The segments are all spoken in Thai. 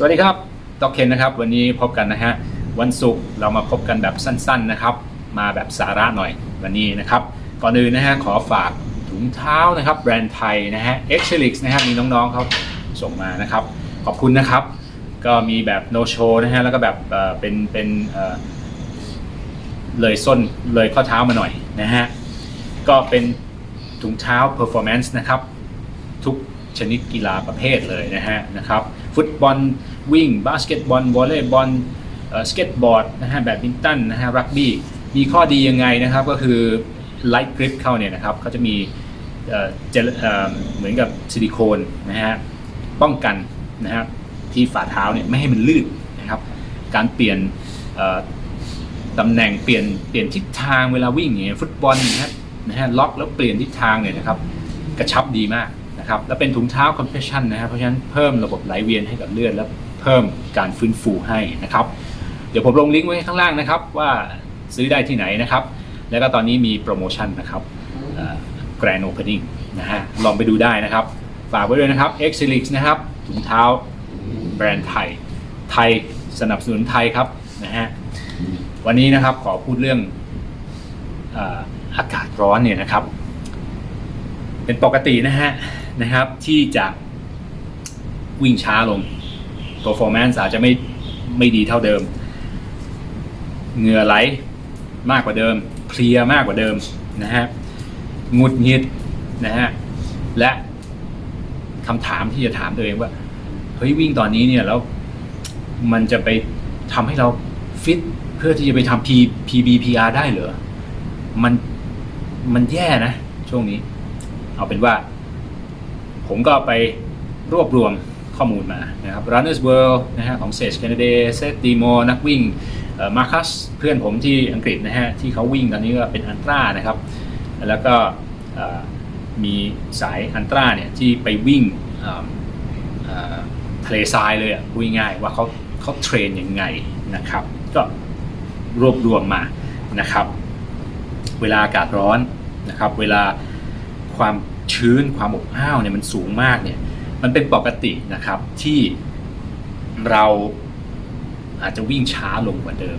สวัสดีครับดอกเคนนะครับ วันนี้พบกันนะฮะวันศุกร์เรามาพบกันแบบสั้นๆนะครับ มาแบบสาระหน่อยวันนี้นะครับ ก่อนอื่นนะฮะขอฝากถุงเท้านะครับ แบรนด์ไทยนะฮะ e x c e l i x นะฮะมีน้องๆเขาส่งมานะครับ ขอบคุณนะครับ ก็มีแบบ no show นะฮะแล้วก็แบบเอ่อเป็นเป็นเอ่อเลยส้นเลยข้อเท้ามาหน่อยนะฮะก็เป็นถุงเท้า performance นะครับ ทุกชนิดกีฬาประเภทเลยนะฮะนะครับ ฟุตบอลวิ่งบาสเกตบอลวอลเลย์บอลสเก็ตบอร์ดนะฮะแบดมินตันนะฮะรักบี้มีข้อดียังไงนะครับก็คือไลท์กริปเข้าเนี่ยนะครับเขาจะมีเเจลเหมือนกับซิลิโคนนะฮะป้องกันนะฮะที่ฝ่าเท้าเนี่ยไม่ให้มันลื่นนะครับการเปลี่ยนตำแหน่งเปลี่ยนเปลี่ยนทิศทางเวลาวิ่งอย่างเงี้ยฟุตบอลนะครับนะฮะล็อกแล้วเปลี่ยนทิศทางเนี่ยนะครับกระชับดีมาก นะครับแล้วเป็นถุงเท้า compression นะครับเพราะฉะนั้นเพิ่มระบบไหลเวียนให้กับเลือดและเพิ่มการฟื้นฟูให้นะครับ เดี๋ยวผมลงลิงก์ไว้ข้างล่างนะครับว่าซื้อได้ที่ไหนนะครับ แล้วก็ตอนนี้มีโปรโมชั่นนะครับเอ่อ Grand Opening นะฮะลองไปดูได้นะครับ ฝากไว้ด้วยนะครับ x e l i x นะครับถุงเท้าแบรนด์ไทย ไทยสนับสนุนไทยครับนะฮะวันนี้นะครับขอพูดเรื่องอ่ออากาศร้อนเนี่ยนะครับ เป็นปกตินะฮะ นะครับ ที่จะวิ่งช้าลง performance อาจจะไม่ไม่ดีเท่าเดิม เหงื่อไหลมากกว่าเดิม เพลียมากกว่าเดิมนะฮะงุดหงิดนะฮะและคำถามที่จะถามตัวเองว่าเฮ้ยวิ่งตอนนี้เนี่ยแล้วมันจะไปทำให้เราฟิตเพื่อที่จะไปทำ P PBPR ได้เหรอ มันมันแย่นะ ช่วงนี้ เอาเป็นว่า ผมก็ไปรวบรวมข้อมูลมานะครับ Runners World นะฮะของเซจแคนาเดเซตดีโมนักวิ่งมาคัสเพื่อนผมที่อังกฤษนะฮะที่เขาวิ่งตอนนี้ก็เป็นอันตรานะครับ แล้วก็มีสายอันตราเนี่ยที่ไปวิ่งทะเลทรายเลยอะพูดง่ายๆว่าเขาเขาเทรนยังไงนะครับ ก็รวบรวมมานะครับ เวลาอากาศร้อนนะครับ เวลาความ ชื้นความอบอ้าวเนี่ยมันสูงมากเนี่ยมันเป็นปกตินะครับที่เราอาจจะวิ่งช้าลงกว่าเดิม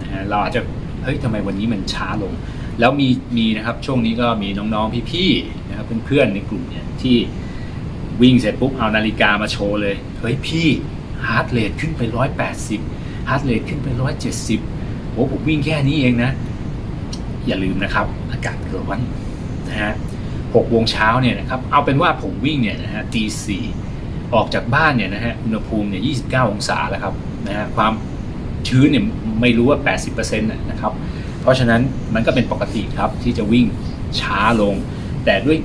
นะฮะเราอาจจะเฮ้ยทำไมวันนี้มันช้าลง แล้วมีมีนะครับช่วงนี้ก็มีน้องๆพี่ๆนะครับเพื่อนๆในกลุ่มเนี่ยที่วิ่งเสร็จปุ๊บเอานาฬิกามาโชว์เลยเฮ้ยพี่ฮาร์ดเรทขึ้นไป180ฮาร์ดเรทขึ้นไป170โอ้ผมวิ่งแค่นี้เองนะ อย่าลืมนะครับ อากาศร้อนนะฮะ หกโมงเช้าเนี่ยนะครับเอาเป็นว่าผมวิ่งเนี่ยนะฮะตีสี่ออกจากบ้านเนี่ยนะฮะอุณหภูมิเนี่ย29 องศาแล้วครับนะฮะความชื้นเนี่ยไม่รู้ว่า 80%นะนะครับเพราะฉะนั้นมันก็เป็นปกติครับที่จะวิ่งช้าลง แต่ด้วย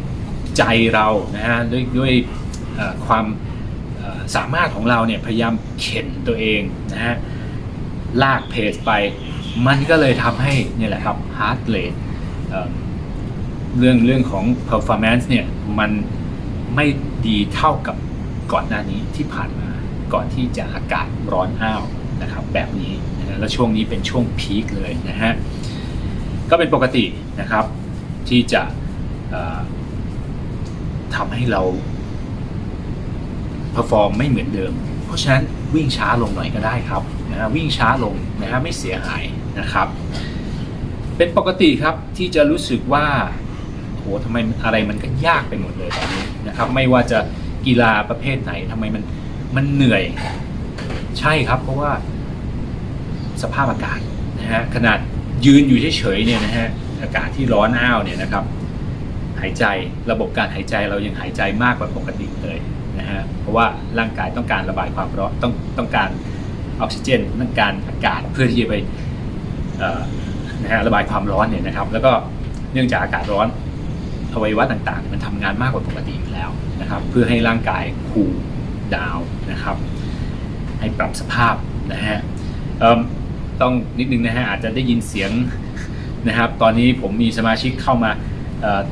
ใจเรานะฮะด้วยด้วยความสามารถของเราเนี่ยพยายามเข็นตัวเองนะฮะลากเพจไป มันก็เลยทำให้เนี่ยแหละครับ heart rate เอิ่ม เรื่องเรื่องของ performance เนี่ยมันไม่ดีเท่ากับก่อนหน้านี้ที่ผ่านมาก่อนที่จะอากาศร้อนอ้าวนะครับแบบนี้นะแล้วช่วงนี้เป็นช่วงพีคเลยนะฮะก็เป็นปกตินะครับที่จะทำให้เราเพอร์ฟอร์มไม่เหมือนเดิม เพราะฉะนั้นวิ่งช้าลงหน่อยก็ได้ครับนะฮะวิ่งช้าลงนะฮะไม่เสียหายนะครับ เป็นปกติครับที่จะรู้สึกว่า หทำไมอะไรมันก็ยากไปหมดเลยตอนนี้นะครับ ไม่ว่าจะกีฬาประเภทไหนทำไมมันมันเหนื่อย ใช่ครับ เพราะว่าสภาพอากาศนะฮะขนาดยืนอยู่เฉยๆเนี่ยนะฮะอากาศที่ร้อนอ้าวเนี่ยนะครับ หายใจระบบการหายใจเรายังหายใจมากกว่าปกติเลยนะฮะเพราะว่าร่างกายต้องการระบายความร้อนต้องต้องการออกซิเจนต้องการอากาศเพื่อที่จะไปนะฮะระบายความร้อนเนี่ยนะครับ แล้วก็เนื่องจากอากาศร้อน อวัยวะต่างๆ มันทำงานมากกว่าปกติอยู่แล้วนะครับ เพื่อให้ร่างกายคูลดาวนะครับ ให้ปรับสภาพนะฮะต้องนิดนึงนะฮะอาจจะได้ยินเสียงนะครับ ตอนนี้ผมมีสมาชิกเข้ามา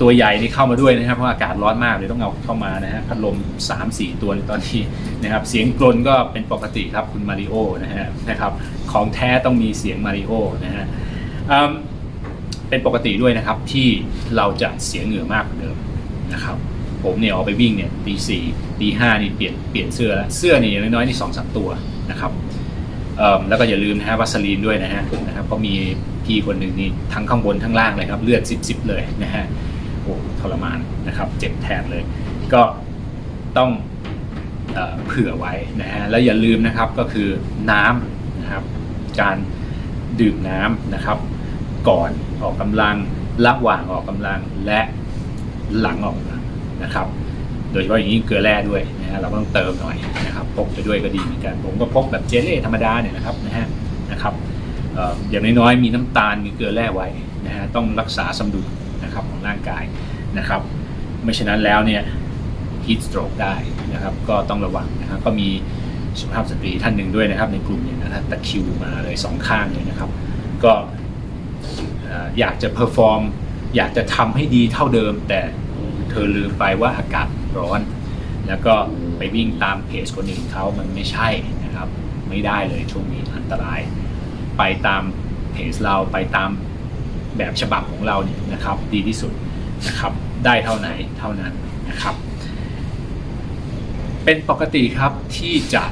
ตัวใหญ่นี่เข้ามาด้วยนะครับเพราะอากาศร้อนมากเลยต้องเอาเข้ามานะฮะพัดลม3-4 ตัวในตอนนี้นะครับ เสียงกลนก็เป็นปกติครับคุณมาริโอนะฮะนะครับ ของแท้ต้องมีเสียงมาริโอนะฮะ เป็นปกติด้วยนะครับที่เราจะเสียเหงื่อมากกว่าเดิมนะครับผมเนี่ยออกไปวิ่งเนี่ยตีสี่ตีห้านี่เปลี่ยนเปลี่ยนเสื้อแล้วเสื้อนี่อย่างน้อยๆนี่สองสามตัวนะครับแล้วก็อย่าลืมนะฮะวัสลีนด้วยนะฮะนะครับเพราะมีพี่คนหนึ่งนี่ทั้งข้างบนทั้งล่างเลยครับเลือดซิบๆเลยนะฮะโอ้ทรมานนะครับเจ็บแทนเลย ก็ต้องเอเผื่อไว้นะฮะแล้วอย่าลืมนะครับก็คือน้ำนะครับการดื่มน้ำนะครับ ก่อนออกกำลังระหว่างออกกำลังและหลังออกกำลังนะครับ โดยเฉพาะอย่างยิ่งเกลือแร่ด้วยนะฮะเราก็ต้องเติมหน่อยนะครับพกไปด้วยก็ดีเหมือนกัน ผมก็พกแบบเจลเล่ธรรมดาเนี่ยนะครับนะฮะนะครับอย่างน้อยๆมีน้ำตาลมีเกลือแร่ไว้นะฮะต้องรักษาสมดุลนะครับของร่างกายนะครับ ไม่ฉะนั้นแล้วเนี่ย heat stroke ได้นะครับ ก็ต้องระวังนะครับก็มีสุภาพสตรีท่านหนึ่งด้วยนะครับ ในกลุ่มเนี่ยนะครับตะคิวมาเลยสองข้างเลยนะครับ ก็ อยากจะเพอร์ฟอร์มอยากจะทำให้ดีเท่าเดิม แต่เธอลืมไปว่าอากาศร้อน แล้วก็ไปวิ่งตามเพจคนอื่นเขามันไม่ใช่นะครับ ไม่ได้เลยช่วงนี้อันตราย ไปตามเพจเราไปตามแบบฉบับของเราเนี่ยนะครับ ดีที่สุดนะครับ ได้เท่าไหนเท่านั้นนะครับ เป็นปกติครับที่จะ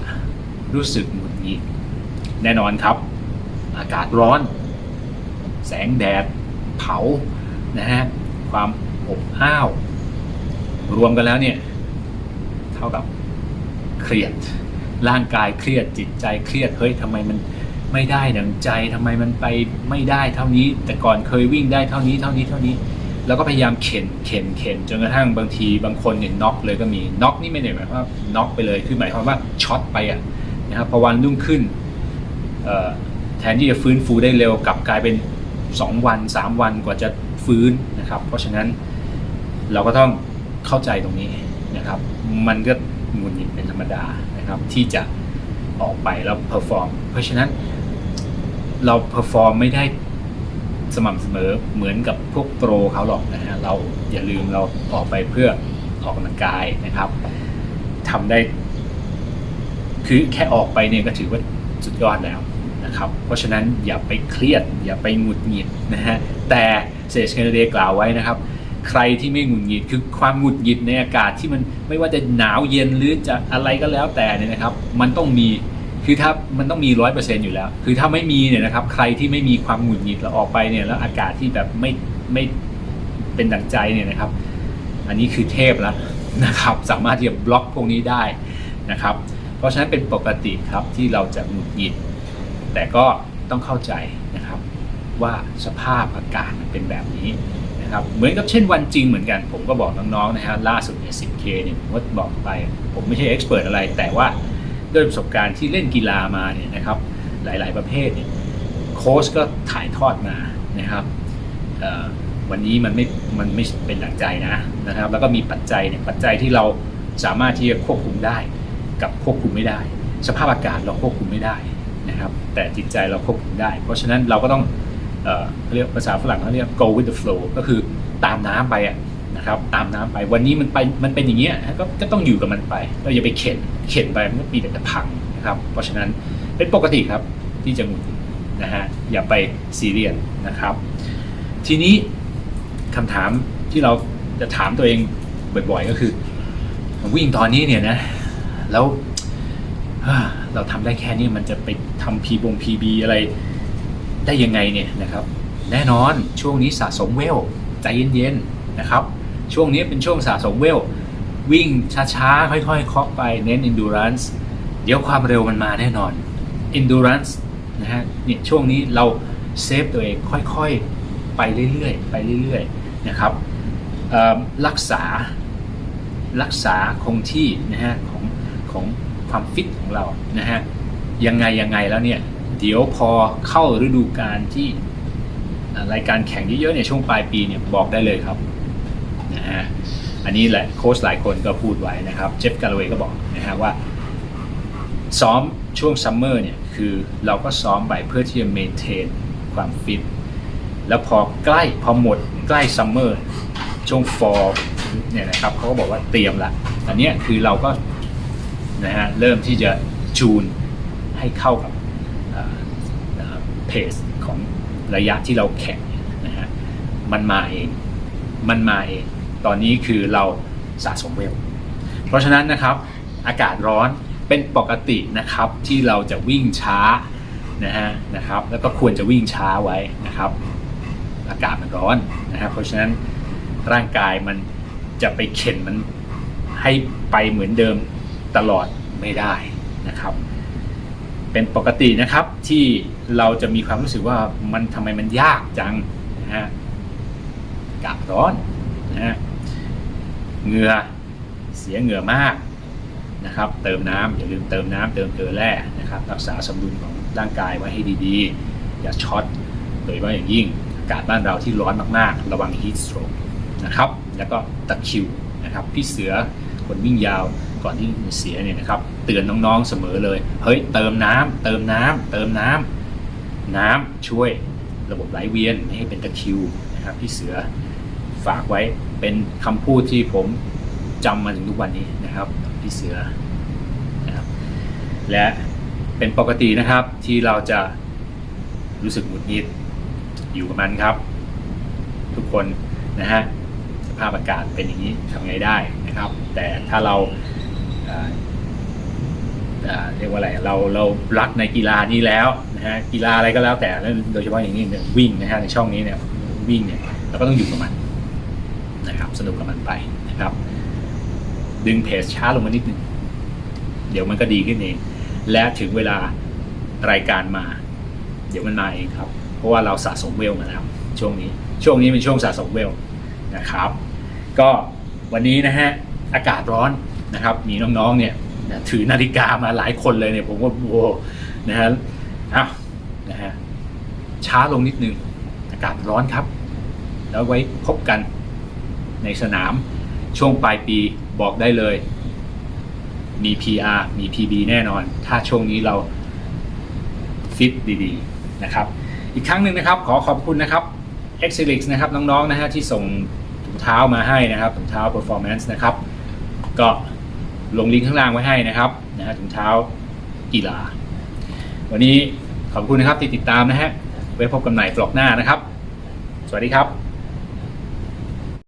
รู้สึกหงุดหงิดแน่นอนครับ อากาศร้อน งแดดเผานะฮะความอบอ้าว รวมกันแล้วเนี่ย เท่ากับเครียด ร่างกายเครียดจิตใจเครียดเฮ้ยทำไมมันไม่ได้ดังใจทำไมมันไปไม่ได้เท่านี้ แต่ก่อนเคยวิ่งได้เท่านี้เท่านี้เท่านี้ แล้วก็พยายามเข็นเข็นเข็นจนกระทั่งบางทีบางคนเนี่ยน็อกเลยก็มีน็อกนี่ไม่ได้หมายความว่าน็อกไปเลยคือหมายความว่าช็อตไปอะนะครับพอวันรุ่งขึ้นแทนที่จะฟื้นฟูได้เร็วกลับกลายเป็น 2 วัน 3 วันกว่าจะฟื้นนะครับ เพราะฉะนั้นเราก็ต้องเข้าใจตรงนี้นะครับ มันก็หงุดหงิดเป็นธรรมดานะครับ ที่จะออกไปแล้วเพอร์ฟอร์มเพราะฉะนั้นเราเพอร์ฟอร์มไม่ได้สม่ำเสมอเหมือนกับพวกโปรเขาหรอกนะฮะเราอย่าลืมเราออกไปเพื่อออกกำลังกายนะครับทำได้ คือแค่ออกไปเนี่ยก็ถือว่าสุดยอดแล้ว นะครับ เพราะฉะนั้นอย่าไปเครียด อย่าไปหงุดหงิดนะฮะ แต่เซชเคนเดกล่าวไว้นะครับ ใครที่ไม่หงุดหงิดคือความหงุดหงิดในอากาศที่มันไม่ว่าจะหนาวเย็นหรือจะอะไรก็แล้วแต่เนี่ยนะครับ มันต้องมีคือถ้ามันต้องมีร้อยเปอร์เซ็นต์อยู่แล้ว คือถ้าไม่มีเนี่ยนะครับ ใครที่ไม่มีความหงุดหงิดแล้วออกไปเนี่ยแล้วอากาศที่แบบไม่ไม่เป็นดังใจเนี่ยนะครับ อันนี้คือเทพแล้วนะครับ สามารถที่จะบล็อกพวกนี้ได้นะครับ เพราะฉะนั้นเป็นปกติครับที่เราจะหงุดหงิด แต่ก็ต้องเข้าใจนะครับว่าสภาพอากาศมันเป็นแบบนี้นะครับเหมือนกับเช่นวันจริงเหมือนกัน ผมก็บอกน้องๆนะฮะล่าสุดเนี่ย 10K เนี่ยผมก็บอกไป ผมไม่ใช่เอ็กซ์เพรสอะไร แต่ว่าด้วยประสบการณ์ที่เล่นกีฬามาเนี่ยนะครับหลายๆประเภทเนี่ยโค้ชก็ถ่ายทอดมานะครับวันนี้มันไม่ มันไม่เป็นหลังใจนะนะครับ แล้วก็มีปัจจัยเนี่ยปัจจัยที่เราสามารถที่จะควบคุมได้ กับควบคุมไม่ได้ สภาพอากาศเราควบคุมไม่ได้ แต่จิตใจเราควบคุมได้ เพราะฉะนั้นเราก็ต้องเขาเรียกภาษาฝรั่งเขาเรียก go with the flow ก็คือตามน้ำไปอะนะครับตามน้ำไปวันนี้มันไปมันเป็นอย่างเงี้ยก็ก็ต้องอยู่กับมันไป เราอย่าไปเข็นเข็นไปมันก็มีแต่จะพังนะครับ เพราะฉะนั้นเป็นปกติครับที่จะหงุดหงิดนะฮะอย่าไปซีเรียสนะครับ ทีนี้คำถามที่เราจะถามตัวเองบ่อยๆก็คือ วิ่งตอนนี้เนี่ยนะแล้ว เราทำได้แค่นี้มันจะไปทำพีบงพีบีอะไรได้ยังไงเนี่ยนะครับ แน่นอนช่วงนี้สะสมเวลใจเย็นๆนะครับ ช่วงนี้เป็นช่วงสะสมเวลวิ่งช้าๆ ค่อยๆเคาะไปเน้น endurance เดี๋ยวความเร็วมันมาแน่นอน endurance นะฮะเนี่ยช่วงนี้เราเซฟตัวเองค่อยๆ ไปเรื่อยๆ ไปเรื่อยๆ นะครับรักษารักษาคงที่นะฮะของของ ความฟิตของเรานะฮะยังไงยังไงแล้วเนี่ย เดี๋ยวพอเข้าฤดูกาลที่รายการแข่งเยอะๆเนี่ยช่วงปลายปีเนี่ยบอกได้เลยครับนะฮะอันนี้แหละโค้ชหลายคนก็พูดไว้นะครับเจฟกาลเวย์ก็บอกนะฮะว่า ซ้อมช่วงซัมเมอร์เนี่ยคือเราก็ซ้อมไปเพื่อที่จะเมนเทนความฟิตแล้วพอใกล้พอหมดใกล้ซัมเมอร์ช่วงฟอร์เนี่ยนะครับเขาก็บอกว่าเตรียมละอันนี้คือเราก็ นะฮะเริ่มที่จะจูนให้เข้ากับเพสของระยะที่เราแข่งนะฮะมันมาเองมันมาเองตอนนี้คือเราสะสมเวล เพราะฉะนั้นนะครับอากาศร้อนเป็นปกตินะครับที่เราจะวิ่งช้านะฮะนะครับแล้วก็ควรจะวิ่งช้าไว้นะครับ อากาศมันร้อนนะครับเพราะฉะนั้นร่างกายมันจะไปเข็นมันให้ไปเหมือนเดิม ตลอดไม่ได้นะครับ เป็นปกตินะครับที่เราจะมีความรู้สึกว่ามันทำไมมันยากจังนะฮะอากาศร้อนนะฮะเหงื่อเสียเหงื่อมากนะครับ เติมน้ำอย่าลืมเติมน้ำเติมเกลือแร่นะครับ รักษาสมดุลของร่างกายไว้ให้ดีๆ อย่าช็อตโดยเฉพาะอย่างยิ่งอากาศบ้านเราที่ร้อนมากๆ ระวัง heat stroke นะครับ แล้วก็ตะคิวนะครับ พี่เสือคนวิ่งยาว ก่อนที่เสียเนี่ยนะครับ เตือนน้องๆเสมอเลย เฮ้ยเติมน้ำเติมน้ำเติมน้ำน้ำช่วยระบบไหลเวียนไม่ให้เป็นตะคิวนะครับพี่เสือฝากไว้เป็นคำพูดที่ผมจำมาถึงทุกวันนี้นะครับพี่เสือนะครับและเป็นปกตินะครับที่เราจะรู้สึกหงุดหงิดอยู่กับมันครับ ทุกคนนะฮะสภาพอากาศเป็นอย่างนี้ทำไงได้นะครับ แต่ถ้าเรา เรียกว่าอะไรเราเรารักในกีฬานี้แล้วนะฮะกีฬาอะไรก็แล้วแต่แล้วโดยเฉพาะอย่างนี้เนี่ยวิ่งนะฮะในช่องนี้เนี่ยวิ่งเนี่ยเราก็ต้องอยู่กับมันนะครับ สนุกกับมันไปนะครับ ดึงเพจช้าลงมานิดนึงเดี๋ยวมันก็ดีขึ้นเอง และถึงเวลารายการมา เดี๋ยวมันมาเองครับ เพราะว่าเราสะสมเวลมาแล้วช่วงนี้ ช่วงนี้เป็นช่วงสะสมเวลนะครับ ก็วันนี้นะฮะอากาศร้อน นะครับ มีน้องๆเนี่ยถือนาฬิกามาหลายคนเลยเนี่ยผมว่าโว้นะฮะอ้าวนะฮะช้าลงนิดนึงอากาศร้อนครับ แล้วไว้พบกันในสนามช่วงปลายปีบอกได้เลย มี PR มี PB แน่นอน ถ้าช่วงนี้เราฟิตดีๆนะครับ อีกครั้งหนึ่งนะครับ ขอขอบคุณนะครับ e x e l i x นะครับน้องๆนะฮะที่ส่งถุงเท้ามาให้นะครับถุงเท้า performance นะครับ ก็ ลงลิงก์ข้างล่างไว้ให้นะครับนะฮะถุงเท้ากีฬา วันนี้ขอบคุณนะครับที่ติดตามนะฮะไว้พบกันใหม่บล็อกหน้านะครับ สวัสดีครับ